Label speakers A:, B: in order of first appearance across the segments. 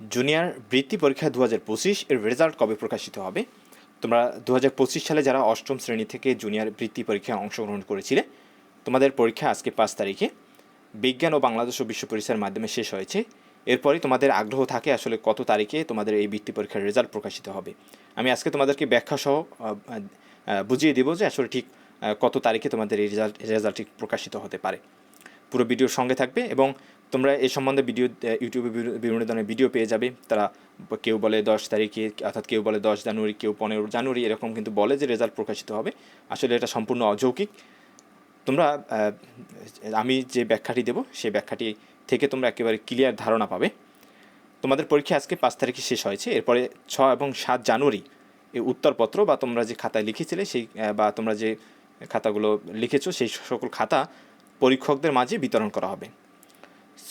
A: Junior বৃত্তি পরীক্ষা দু হাজার পঁচিশ এর রেজাল্ট কবে প্রকাশিত হবে? তোমরা দু হাজার পঁচিশ সালে যারা অষ্টম শ্রেণি থেকে জুনিয়র বৃত্তি পরীক্ষায় অংশগ্রহণ করেছিলে, তোমাদের পরীক্ষা আজকে পাঁচ তারিখে। বিজ্ঞান ও বাংলাদেশ ও বিশ্ব পরীক্ষার মাধ্যমে শেষ হয়েছে। এরপরই তোমাদের আগ্রহ থাকে আসলে কত তারিখে তোমাদের এই বৃত্তি পরীক্ষার রেজাল্ট প্রকাশিত হবে। আমি আজকে তোমাদেরকে ব্যাখ্যা সহ বুঝিয়ে দেবো যে আসলে ঠিক কত তারিখে তোমাদের এই রেজাল্ট, রেজাল্টটি প্রকাশিত হতে পারে। পুরো ভিডিওর সঙ্গে থাকবে এবং তোমরা এই সম্বন্ধে ভিডিও ইউটিউবে বিভিন্ন ধরনের ভিডিও পেয়ে যাবে। তারা কেউ বলে দশ তারিখে, অর্থাৎ কেউ বলে দশ জানুয়ারি, কেউ পনেরো জানুয়ারি, এরকম কিন্তু বলে যে রেজাল্ট প্রকাশিত হবে। আসলে এটা সম্পূর্ণ অযৌক্তিক। তোমরা আমি যে ব্যাখ্যাটি দেব, সেই ব্যাখ্যাটি থেকে তোমরা একেবারে ক্লিয়ার ধারণা পাবে। তোমাদের পরীক্ষা আজকে পাঁচ তারিখে শেষ হয়েছে। এরপরে ছ এবং সাত জানুয়ারি এই উত্তরপত্র বা তোমরা যে খাতায় লিখেছিলে সেই বা তোমরা যে খাতাগুলো লিখেছো, সেই সকল খাতা পরীক্ষকদের মাঝে বিতরণ করা হবে।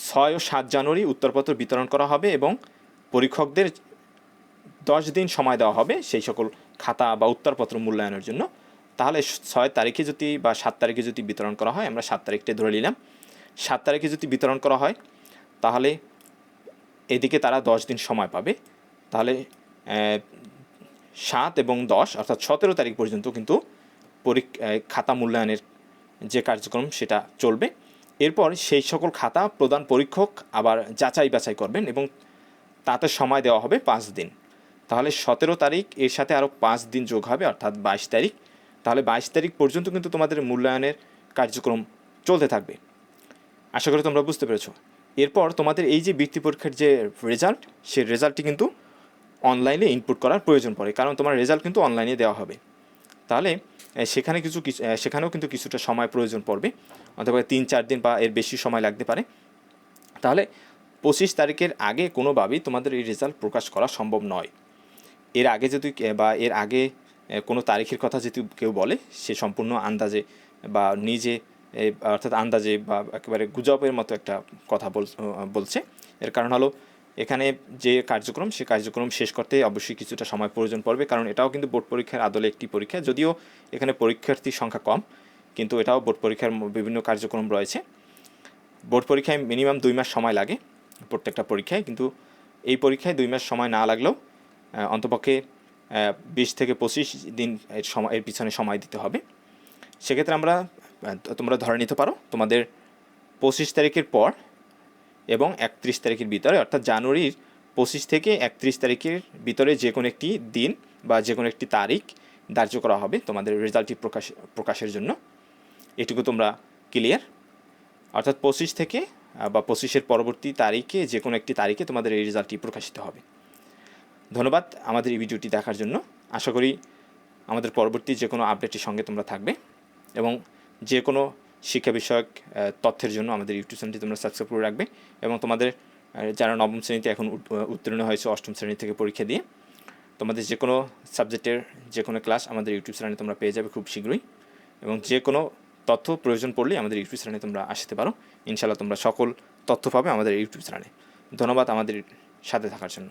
A: ছয় ও সাত জানুয়ারি উত্তরপত্র বিতরণ করা হবে এবং পরীক্ষকদের দশ দিন সময় দেওয়া হবে সেই সকল খাতা বা উত্তরপত্র মূল্যায়নের জন্য। তাহলে ছয় তারিখে যদি বা সাত তারিখে যদি বিতরণ করা হয়, আমরা সাত তারিখটা ধরে নিলাম। সাত তারিখে যদি বিতরণ করা হয়, তাহলে এদিকে তারা দশ দিন সময় পাবে। তাহলে সাত এবং দশ, অর্থাৎ সতেরো তারিখ পর্যন্ত কিন্তু পরীক্ষা খাতা মূল্যায়নের যে কার্যক্রম সেটা চলবে। এরপর সেই সকল খাতা প্রদান পরীক্ষক আবার যাচাই বাছাই করবেন এবং তাতে সময় দেওয়া হবে পাঁচ দিন। তাহলে সতেরো তারিখ, এর সাথে আরও পাঁচ দিন যোগ হবে, অর্থাৎ বাইশ তারিখ। তাহলে বাইশ তারিখ পর্যন্ত কিন্তু তোমাদের মূল্যায়নের কার্যক্রম চলতে থাকবে। আশা করি তোমরা বুঝতে পেরেছ। এরপর তোমাদের এই যে বৃত্তি পরীক্ষার যে রেজাল্ট সেই রেজাল্টটি কিন্তু অনলাইনে ইনপুট করার প্রয়োজন পড়ে, কারণ তোমার রেজাল্ট কিন্তু অনলাইনে দেওয়া হবে। তাহলে সেখানে কিছু সেখানেও কিন্তু কিছুটা সময় প্রয়োজন পড়বে, অথবা তিন, চার দিন বা এর বেশি সময় লাগতে পারে। তাহলে পঁচিশ তারিখের আগে কোনোভাবেই তোমাদের এই রেজাল্ট প্রকাশ করা সম্ভব নয়। এর আগে যদি বা এর আগে কোনো তারিখের কথা যদি কেউ বলে, সে সম্পূর্ণ আন্দাজে বা নিজে অর্থাৎ আন্দাজে বা একেবারে গুজবের মতো একটা কথা বল বলছে। এর কারণ হলো এখানে যে কার্যক্রম, সে কার্যক্রম শেষ করতে অবশ্যই কিছুটা সময় প্রয়োজন পড়বে, কারণ এটাও কিন্তু বোর্ড পরীক্ষার আদলে একটি পরীক্ষা। যদিও এখানে পরীক্ষার্থীর সংখ্যা কম, কিন্তু এটাও বোর্ড পরীক্ষার বিভিন্ন কার্যক্রম রয়েছে। বোর্ড পরীক্ষায় মিনিমাম দুই মাস সময় লাগে প্রত্যেকটা পরীক্ষায়, কিন্তু এই পরীক্ষায় দুই মাস সময় না লাগলেও অন্তপক্ষে বিশ থেকে পঁচিশ দিন এর সময়, এর পিছনে সময় দিতে হবে। সেক্ষেত্রে আমরা তোমরা ধরে নিতে পারো, তোমাদের পঁচিশ তারিখের পর এবং একত্রিশ তারিখের ভিতরে, অর্থাৎ জানুয়ারির পঁচিশ থেকে একত্রিশ তারিখের ভিতরে যে কোনো একটি দিন বা যে কোনো একটি তারিখ ধার্য করা হবে তোমাদের রেজাল্টটি প্রকাশ, প্রকাশের জন্য। এটুকু তোমরা ক্লিয়ার? অর্থাৎ পঁচিশ থেকে বা পঁচিশের পরবর্তী তারিখে যে কোনো একটি তারিখে তোমাদের এই রেজাল্টটি প্রকাশিত হবে। ধন্যবাদ আমাদের এই ভিডিওটি দেখার জন্য। আশা করি আমাদের পরবর্তী যে কোনো আপডেটের সঙ্গে তোমরা থাকবে এবং যে কোনো শিক্ষা বিষয়ক তথ্যের জন্য আমাদের ইউটিউব চ্যানেলটি তোমরা সাবস্ক্রাইব করে রাখবে এবং তোমাদের যারা নবম শ্রেণীতে এখন উত্তীর্ণ হয়েছে অষ্টম শ্রেণি থেকে পরীক্ষা দিয়ে, তোমাদের যে কোনো সাবজেক্টের যে কোনো ক্লাস আমাদের ইউটিউব চ্যানেলে তোমরা পেয়ে যাবে খুব শীঘ্রই এবং যে কোনো তথ্য প্রয়োজন পড়লে আমাদের ইউটিউব চ্যানেলে তোমরা আসতে পারো। ইনশাল্লাহ তোমরা সকল তথ্য পাবে আমাদের ইউটিউব চ্যানেলে। ধন্যবাদ আমাদের সাথে থাকার জন্য।